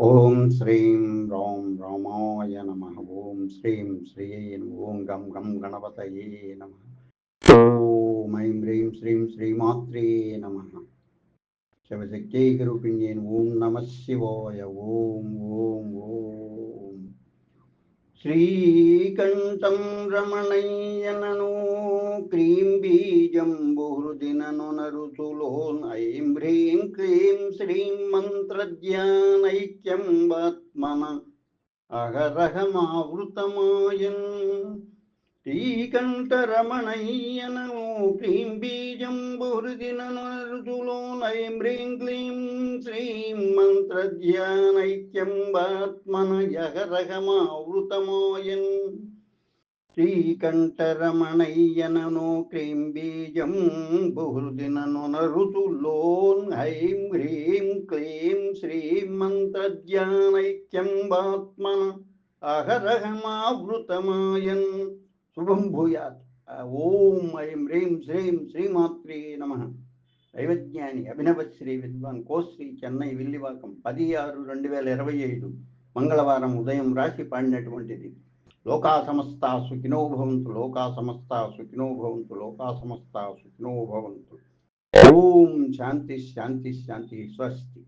ఓం శ్రీం రాం రామాయ నమ. ఓం శ్రీం శ్రీ ఓం గం గం గణపతయే నమ. ఓం ఐం హ్రీం శ్రీం శ్రీమాత్రే నమ. శివశక్తి శివశక్తైకరూపిణ్యే ఓం నమ శివాయ. ఓం ఓం ఓం. శ్రీకంఠం రమణయ్యనను క్రీం బీజం ఐం హ్రీం క్లీం శ్రీం మంత్రజ్ఞానైక్యం వాత్మన అహరహమావృతమాయన్. శ్రీకంఠరమణయ్యనను క్లీం బీజం ఐం హ్రీం క్లీం శ్రీం మంత్రజ్ఞానైక్యం వాత్మన యహరహమావృతమాయన్ శ్రీకంఠరమణయ్యనను క్రీం బీజం బహుదినను నరుతులోన్ ఐం హ్రీం క్లీం శ్రీం మంత్రజ్ఞానైక్యం వాత్మన అహరహమావృతమాయన్. శుభం భూయాత్. ఓం ఐం హ్రీం శ్రీం శ్రీమాత్రే నమ. దైవజ్ఞాని అభినవ శ్రీ విద్వాన్ కోశ్రీ చెన్నై విల్లివాకం పది ఆరు రెండు వేల ఇరవై ఐదు మంగళవారం ఉదయం రాసి పాడినటువంటిది. లోకా సమస్త సుఖినో భవంతు లోకా సమస్త సుఖినో భవంతు లోకా సమస్త సుఖినో భవంతు. ఓం శాంతి శాంతి శాంతి స్వస్తి.